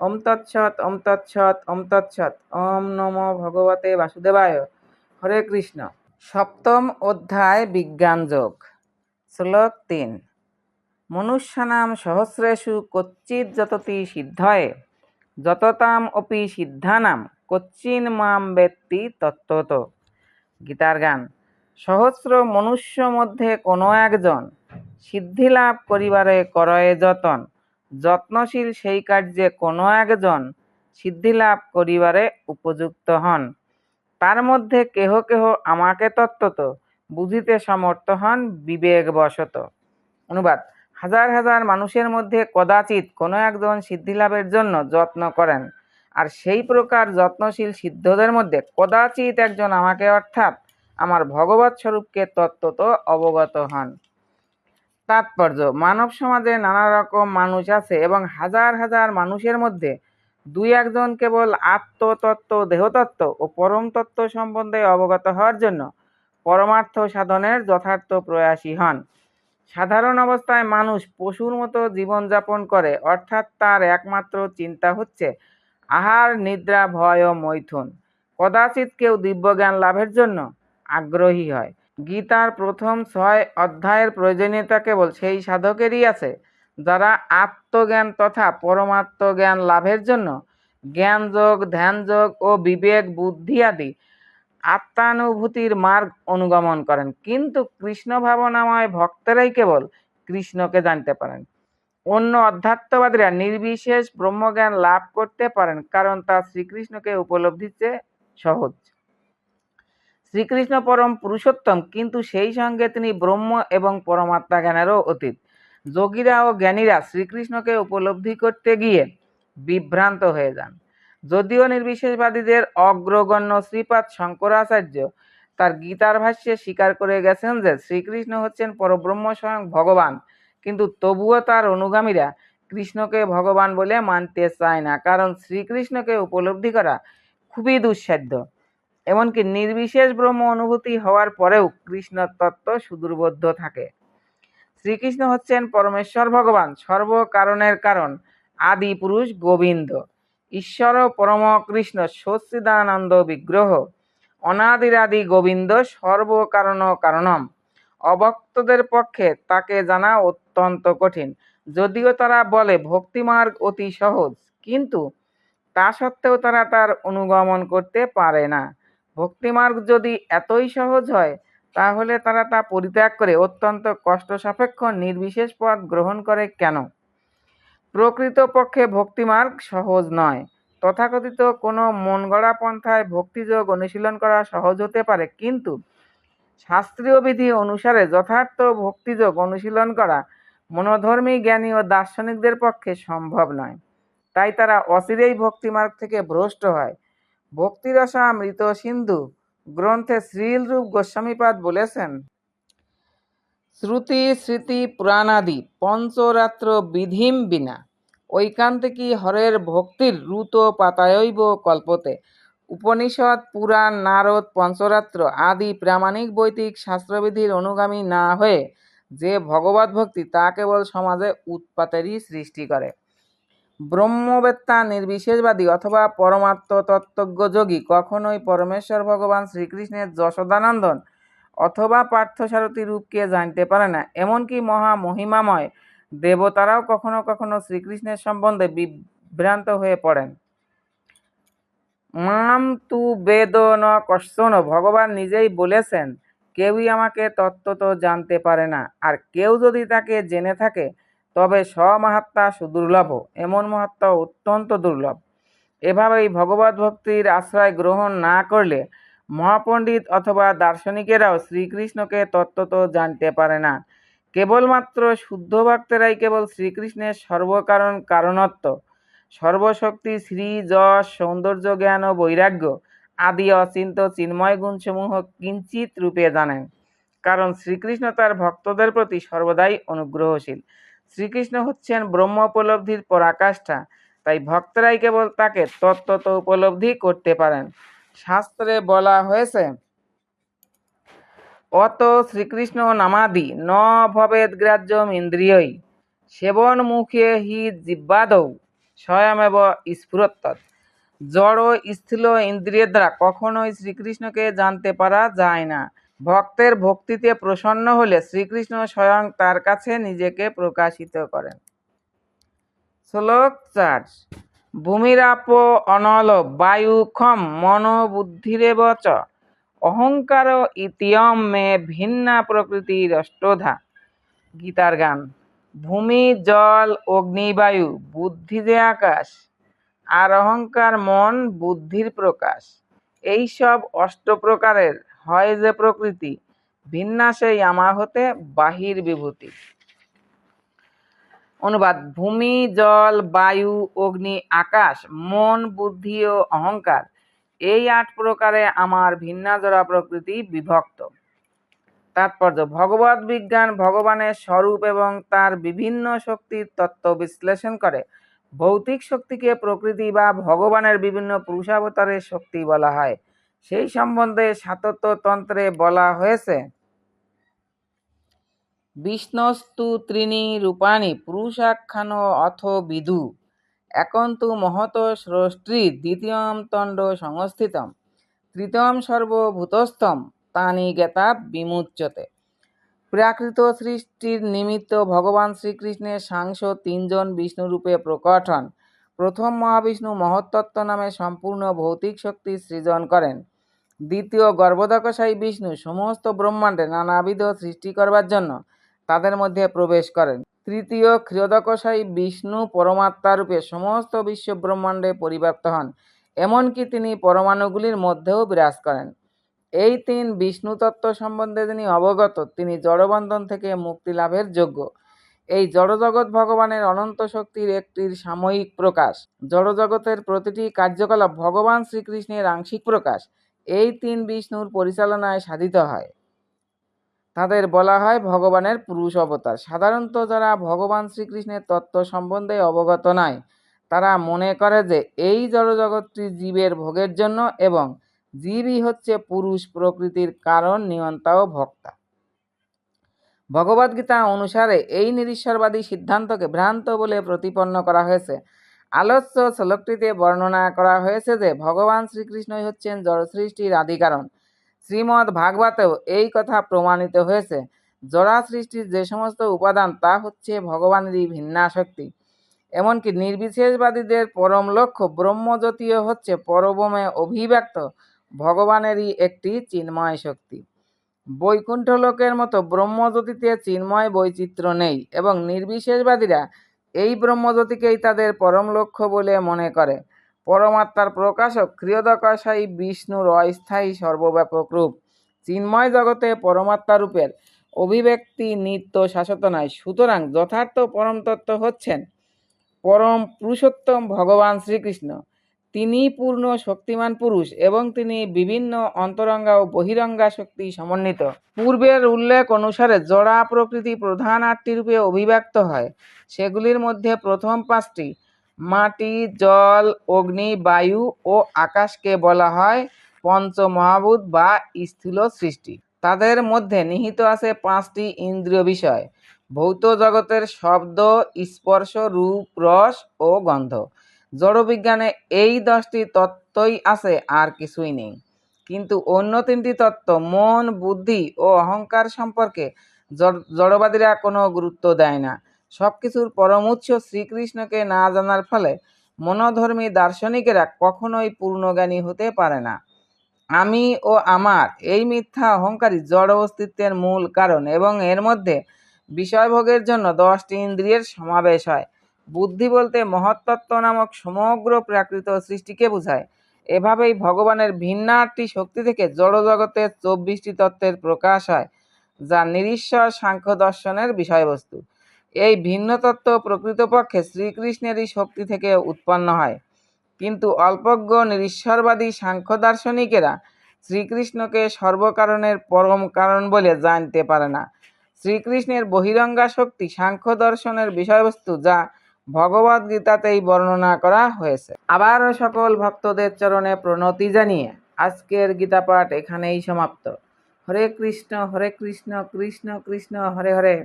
ওম তৎসৎ ওম তৎসৎ ওম তৎসৎ। ওম নমো ভগবতে বাসুদেবায়। হরে কৃষ্ণ। সপ্তম অধ্যায় বিজ্ঞান যোগ। শ্লোক তিন। মনুষ্যানাম সহস্রেষু কচ্চিৎ যততি সিদ্ধয়ে, যততাম অপি সিদ্ধানাম, কচ্চিন মাম ব্যক্তি তত্ত্বত। গীতার গান। সহস্র মনুষ্য মধ্যে কোনো একজন সিদ্ধিলাভ করিবারে করয়ে যতন। যত্নশীল সেই কার্যে কোনো একজন সিদ্ধিলাভ করিবারে উপযুক্ত হন। তার মধ্যে কেহ কেহ আমাকে তত্ত্বত বুঝিতে সমর্থ হন বিবেকবশত। অনুবাদ, হাজার হাজার মানুষের মধ্যে কদাচিৎ কোনো একজন সিদ্ধিলাভের জন্য যত্ন করেন। আর সেই প্রকার যত্নশীল সিদ্ধদের মধ্যে কদাচিৎ একজন আমাকে অর্থাৎ আমার ভগবত স্বরূপকে তত্ত্বত অবগত হন। তাৎপর্য। মানব সমাজে নানা রকম মানুষ আছে এবং হাজার হাজার মানুষের মধ্যে দুই একজন কেবল আত্মতত্ত্ব, দেহতত্ত্ব ও পরম তত্ত্ব সম্বন্ধে অবগত হওয়ার জন্য পরমার্থ সাধনের যথার্থ প্রয়াসী হন। সাধারণ অবস্থায় মানুষ পশুর মতো জীবনযাপন করে, অর্থাৎ তার একমাত্র চিন্তা হচ্ছে আহার, নিদ্রা, ভয় ও মৈথুন। কদাচিৎ কেউ দিব্যজ্ঞান লাভের জন্য আগ্রহী হয়। গীতার প্রথম ছয় অধ্যায়ের প্রয়োজনীয়তা কেবল সেই সাধকেরই আছে, যারা আত্মজ্ঞান তথা পরমাত্মজ্ঞান লাভের জন্য জ্ঞানযোগ, ধ্যানযোগ ও বিবেক, বুদ্ধি আদি আত্মানুভূতির মার্গ অনুগমন করেন। কিন্তু কৃষ্ণ ভাবনাময় ভক্তেরাই কেবল কৃষ্ণকে জানতে পারেন। অন্য অধ্যাত্মবাদীরা নির্বিশেষ ব্রহ্মজ্ঞান লাভ করতে পারেন, কারণ তা শ্রীকৃষ্ণকে উপলব্ধির চেয়ে সহজ। শ্রীকৃষ্ণ পরম পুরুষোত্তম, কিন্তু সেই সঙ্গে তিনি ব্রহ্ম এবং পরমাত্মা জ্ঞানেরও অতীত। যোগীরা ও জ্ঞানীরা শ্রীকৃষ্ণকে উপলব্ধি করতে গিয়ে বিভ্রান্ত হয়ে যান। যদিও নির্বিশেষবাদীদের অগ্রগণ্য শ্রীপাদ শঙ্করাচার্য তার গীতার ভাষ্যে স্বীকার করে গেছেন যে, শ্রীকৃষ্ণ হচ্ছেন পরব্রহ্ম স্বয়ং ভগবান, কিন্তু তবুও তার অনুগামীরা কৃষ্ণকে ভগবান বলে মানতে চায় না, কারণ শ্রীকৃষ্ণকে উপলব্ধি করা খুবই দুঃসাধ্য। এমনকি নির্বিশেষ ব্রহ্ম অনুভূতি হওয়ার পরেও কৃষ্ণ তত্ত্ব সুদূরবদ্ধ থাকে। শ্রীকৃষ্ণ হচ্ছেন পরমেশ্বর ভগবান, সর্বকারণের কারণ, আদি পুরুষ গোবিন্দ। ঈশ্বর পরম কৃষ্ণ, সচ্চিদানন্দ বিগ্রহ। অনাদিরাদি গোবিন্দ সর্বকারণ কারণম। অভক্তদের পক্ষে তাকে জানা অত্যন্ত কঠিন। যদিও তারা বলে ভক্তিমার্গ অতি সহজ, কিন্তু তা সত্ত্বেও তারা তার অনুগমন করতে পারে না। ভক্তিমার্গ যদি এতই সহজ হয়, তাহলে তারা তা পরিত্যাগ করে অত্যন্ত কষ্ট সাপেক্ষ নির্বিশেষ পথ গ্রহণ করে কেন? প্রকৃতপক্ষে ভক্তিমার্গ সহজ নয়। তথাকথিত কোনো মন গড়া পন্থায় ভক্তিযোগ অনুশীলন করা সহজ হতে পারে, কিন্তু শাস্ত্রীয় বিধি অনুসারে যথার্থ ভক্তিযোগ অনুশীলন করা মনোধর্মী জ্ঞানী ও দার্শনিকদের পক্ষে সম্ভব নয়। তাই তারা অচিরেই ভক্তিমার্গ থেকে ভ্রষ্ট হয়। ভক্তিরসামৃত সিন্ধু গ্রন্থে শ্রীলরূপ গোস্বামীপাদ বলেছেন, শ্রুতি স্মৃতি পুরাণাদি পঞ্চরাত্র বিধিম বিনা। ঐকান্তিকী হরের ভক্তির রুত পাতায়ৈব কল্পতে? উপনিষদ, পুরাণ, নারদ, পঞ্চরাত্র আদি প্রামাণিক বৈদিক শাস্ত্রবিধির অনুগামী না হয়ে যে ভগবত ভক্তি তা কেবল সমাজে উৎপাতেরই সৃষ্টি করে। ব্রহ্মবেত্তা নির্বিশেষবাদী অথবা পরমাত্ম তত্ত্বজ্ঞ যোগী কখনোই পরমেশ্বর ভগবান শ্রীকৃষ্ণের যশোদানন্দন অথবা পার্থসারথী রূপকে জানতে পারে না। এমনকি মহা মহিমাময় দেবতারাও কখনো কখনো শ্রীকৃষ্ণের সম্বন্ধে বিভ্রান্ত হয়ে পড়েন। মাম তু বেদ ন কশ্চন, ভগবান নিজেই বলেছেন, কেউই আমাকে তত্ত্বত জানতে পারে না। আর কেউ যদি তাকে জেনে থাকে তবে স্বমাহাত্মা সুদুর্লভ, এমন মহাত্মা অত্যন্ত দুর্লভ। এভাবেই ভগবত ভক্তির আশ্রয় গ্রহণ না করলে মহাপণ্ডিত অথবা দার্শনিকেরাও শ্রীকৃষ্ণকে তত্ত্বত জানতে পারে না। কেবলমাত্র শুদ্ধ ভক্তেরাই কেবল শ্রীকৃষ্ণের সর্বকারণ কারণত্ব, সর্বশক্তি, শ্রী, যশ, সৌন্দর্য, জ্ঞান ও বৈরাগ্য আদি অচিন্ত চিন্ময় গুণসমূহ কিঞ্চিত রূপে জানেন। কারণ শ্রীকৃষ্ণ তার ভক্তদের প্রতি সর্বদাই অনুগ্রহশীল। শ্রীকৃষ্ণ হচ্ছেন ব্রহ্ম উপলব্ধির পরাকাষ্ঠা, তাই ভক্তরাই কেবল তাকে তত্ত্বত উপলব্ধি করতে পারেন। শাস্ত্রে বলা হয়েছে, অত শ্রীকৃষ্ণ নামাদি ন ভবেদ গ্রাহ্যম ইন্দ্রিয়ই সেবন মুখে হি জিব্বাদৌ, স্বয়মেব স্ফুরত্ত জড় স্থূল ইন্দ্রিয়ের দ্বারা কখনোই শ্রীকৃষ্ণকে জানতে পারা যায় না। ভক্তের ভক্তিতে প্রসন্ন হলে শ্রীকৃষ্ণ স্বয়ং তার কাছে নিজেকে প্রকাশিত করেন। শ্লোক চার, ভূমিরাপ অনল বায়ু খম মন বুদ্ধিরেব চ, অহংকার ইতিয়ম মে ভিন্না প্রকৃতির অষ্টধা। গীতার গান, ভূমি, জল, অগ্নি, বায়ু, বুদ্ধি যে আকাশ, আর অহংকার মন, বুদ্ধির প্রকাশ। এই সব অষ্ট প্রকারের হয় যে প্রকৃতি ভিন্না সেই আমা হতে বাহির বিভূতি। অনুবাদ, ভূমি, জল, বায়ু, অগ্নি, আকাশ, মন, বুদ্ধি ও অহংকার, এই আট প্রকারে আমার ভিন্নাজরা প্রকৃতি বিভক্ত। তাৎপর্য, ভগবত বিজ্ঞান ভগবানের স্বরূপ এবং তার বিভিন্ন শক্তির তত্ত্ব বিশ্লেষণ করে। ভৌতিক শক্তিকে প্রকৃতি বা ভগবানের বিভিন্ন পুরুষাবতারের শক্তি বলা হয়। সেই সম্বন্ধে তন্ত্রে বলা হয়েছে। বিষ্ণস্তু ত্রিণী রূপাণী পুরুষাখ্যান অথ বিদু। একন্তু মহত স্রষ্টি দ্বিতীয়ম তণ্ড সংস্থিতম। তৃতীয়ম সর্বভূতস্থম, তানি জ্ঞাতা বিমুচ্যতে। প্রাকৃত সৃষ্টির নিমিত্ত ভগবান শ্রীকৃষ্ণের সাংস তিনজন বিষ্ণুরূপে প্রকট হন প্রথম মহাবিষ্ণু মহত্তত্ত্ব নামে সম্পূর্ণ ভৌতিক শক্তি সৃজন করেন। দ্বিতীয় গর্ভদকশায়ী বিষ্ণু সমস্ত ব্রহ্মাণ্ডে নানাবিধ সৃষ্টি করবার জন্য তাদের মধ্যে প্রবেশ করেন। তৃতীয় ক্ষীরদকশায়ী বিষ্ণু পরমাত্মারূপে সমস্ত বিশ্ব ব্রহ্মাণ্ডে পরিব্যাপ্ত হন, এমনকি তিনি পরমাণুগুলির মধ্যেও বিরাজ করেন। এই তিন বিষ্ণু তত্ত্ব সম্বন্ধে যিনি অবগত, তিনি জড়বন্ধন থেকে মুক্তি লাভের যোগ্য। এই জড়জগৎ ভগবানের অনন্ত শক্তির একটির সাময়িক প্রকাশ। জড়জগতের প্রতিটি কার্যকলাপ ভগবান শ্রীকৃষ্ণের আংশিক প্রকাশ। এই তিন বিষ্ণুর পরিচালনায় সাধিত হয়। তাদের বলা হয় ভগবানের পুরুষ অবতার। সাধারণত যারা ভগবান শ্রীকৃষ্ণের তত্ত্ব সম্বন্ধে অবগত নয় তারা মনে করে যে এই জড়জগৎটি জীবের ভোগের জন্য এবং জীবই হচ্ছে পুরুষ প্রকৃতির কারণ নিয়ন্তা ও ভক্তা। ভগবদ্গীতা অনুসারে এই নিরীশ্বরবাদী সিদ্ধান্তকে ভ্রান্ত বলে প্রতিপন্ন করা হয়েছে। আলোচ্য শ্লোকটিতে বর্ণনা করা হয়েছে যে ভগবান শ্রীকৃষ্ণই হচ্ছেন জড়সৃষ্টির আদিকারণ শ্রীমদ্ ভাগবতেও এই কথা প্রমাণিত হয়েছে। জড়া সৃষ্টির যে সমস্ত উপাদান, তা হচ্ছে ভগবানেরই ভিন্না শক্তি এমনকি নির্বিশেষবাদীদের পরম লক্ষ্য ব্রহ্মজ্যোতিও হচ্ছে পরবমে অভিব্যক্ত ভগবানেরই একটি চিন্ময় শক্তি। বৈকুণ্ঠ লোকের মতো ব্রহ্মজ্যোতিতে চিন্ময় বৈচিত্র্য নেই এবং নির্বিশেষবাদীরা এই ব্রহ্মজ্যোতিকেই তাদের পরম লক্ষ্য বলে মনে করে। পরমাত্মার প্রকাশক ক্রিয়দকাশায়ী বিষ্ণুর অস্থায়ী সর্বব্যাপক রূপ। চিন্ময় জগতে পরমাত্মা রূপের অভিব্যক্তি নিত্য শাশ্বত নয়। সুতরাং যথার্থ পরমতত্ত্ব হচ্ছেন পরম পুরুষোত্তম ভগবান শ্রীকৃষ্ণ। তিনি পূর্ণ শক্তিমান পুরুষ এবং তিনি বিভিন্ন অন্তরঙ্গা ও বহিরঙ্গা শক্তি সমন্বিত। পূর্বের উল্লেখ অনুসারে জড়া প্রকৃতি প্রধান আটটি রূপে অভিব্যক্ত হয়। সেগুলির মধ্যে প্রথম পাঁচটি মাটি, জল, অগ্নি, বায়ু ও আকাশকে বলা হয় পঞ্চমহাভূত বা স্থূল সৃষ্টি। তাদের মধ্যে নিহিত আছে পাঁচটি ইন্দ্রিয় বিষয়। ভৌত জগতের শব্দ, স্পর্শ, রূপ, রস ও গন্ধ। জড়বিজ্ঞানে এই দশটি তত্ত্বই আছে, আর কিছুই নেই। কিন্তু অন্য তিনটি তত্ত্ব, মন, বুদ্ধি ও অহংকার সম্পর্কে জড়বাদীরা কোনো গুরুত্ব দেয় না। সব কিছুর পরমোচ্চ শ্রীকৃষ্ণকে না জানার ফলে মনোধর্মী দার্শনিকেরা কখনোই পূর্ণজ্ঞানী হতে পারে না। আমি ও আমার এই মিথ্যা অহংকারী জড় অস্তিত্বের মূল কারণ এবং এর মধ্যে বিষয়ভোগের জন্য দশটি ইন্দ্রিয়ের সমাবেশ হয়। বুদ্ধি বলতে মহত্তত্ত্ব নামক সমগ্র প্রাকৃত সৃষ্টিকে বোঝায়। এভাবেই ভগবানের ভিন্ন আটটি শক্তি থেকে জড়জগতের চব্বিশটি তত্ত্বের প্রকাশ হয়, যা নিরীশ্বর সাংখ্য দর্শনের বিষয়বস্তু। এই ভিন্ন তত্ত্ব প্রকৃতপক্ষে শ্রীকৃষ্ণেরই শক্তি থেকে উৎপন্ন হয়। কিন্তু অল্পজ্ঞ নিরীশ্বরবাদী সাংখ্য দার্শনিকেরা শ্রীকৃষ্ণকে সর্বকারণের পরম কারণ বলে জানতে পারে না। শ্রীকৃষ্ণের বহিরঙ্গা শক্তি সাংখ্য দর্শনের বিষয়বস্তু যা ভগবদ গীতাতেই বর্ণনা করা হয়েছে। আবারও সকল ভক্তদের চরণে প্রণতি জানিয়ে আজকের গীতা পাঠ এখানেই সমাপ্ত। হরে কৃষ্ণ হরে কৃষ্ণ কৃষ্ণ কৃষ্ণ, হরে হরে।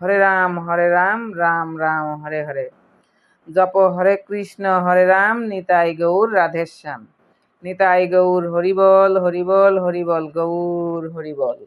হরে রাম হরে রাম রাম রাম, হরে হরে। জপ হরে কৃষ্ণ, হরে রাম, নিতাই গৌর, রাধেশ্যাম। নিতাই গৌর, হরিবল হরিবল হরিবল গৌর, হরিবল।